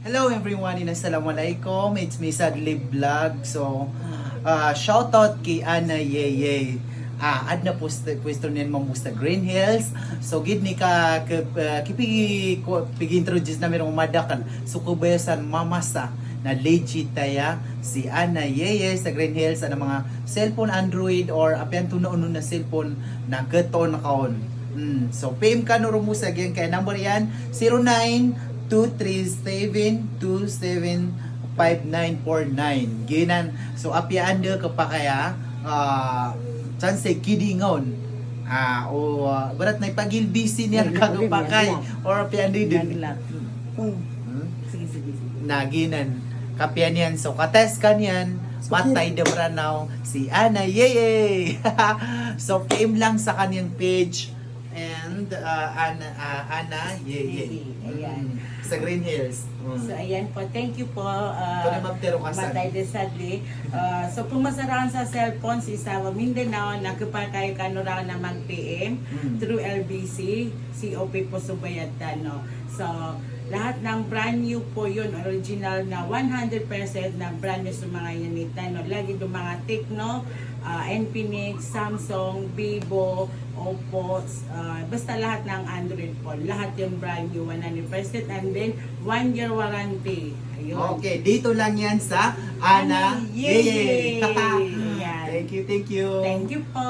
Hello everyone, assalamualaikum. It's me Sadli Vlog. So, uh, shout out kay Ana Yeye. Ah, ad na post pwesto niyan mo sa Green Hills. So gid ni ka uh, kipigi pigi introduce na merong madakan. So kubayasan mamasa na legit taya si Ana Yeye sa Green Hills ana mga cellphone Android or apian tuno na cellphone na gato na kaon. Mm, so PM ka no mo sa gyang kay number yan 0923727549 ginan. So apyaan de ka pa kaya ah chance kidingon. Ah o ah, barat na ipagilbisi niya kagapakay or apyaan di din. Hmm. Naginan kapyan yan. So kates kanyan matay de branaw si Ana Yeye. So PM lang sa kanyang page and uh, Ana uh, Ana Yeye Ayan. Mm, sa Green Hills Mm. So ayan po, thank you po. Uh. Matay de Sadli. Uh, so kung masarahan sa cellphone si Sawa Mindanao, nagkapal kayo kanura na mag-PM Mm. through LBC, COP po Subayatan. No? So lahat ng brand new po yun, original na 100% na brand new sa mga unitan. No? Lagi yung mga Tecno, uh, Infinix, Samsung, Vivo, Oppo, uh, basta lahat ng Android phone. Lahat yung brand new 100% and then one year warranty. Ayun. Okay, dito lang yan sa Ana. Yeye. Yan. thank you, thank you. Thank you po.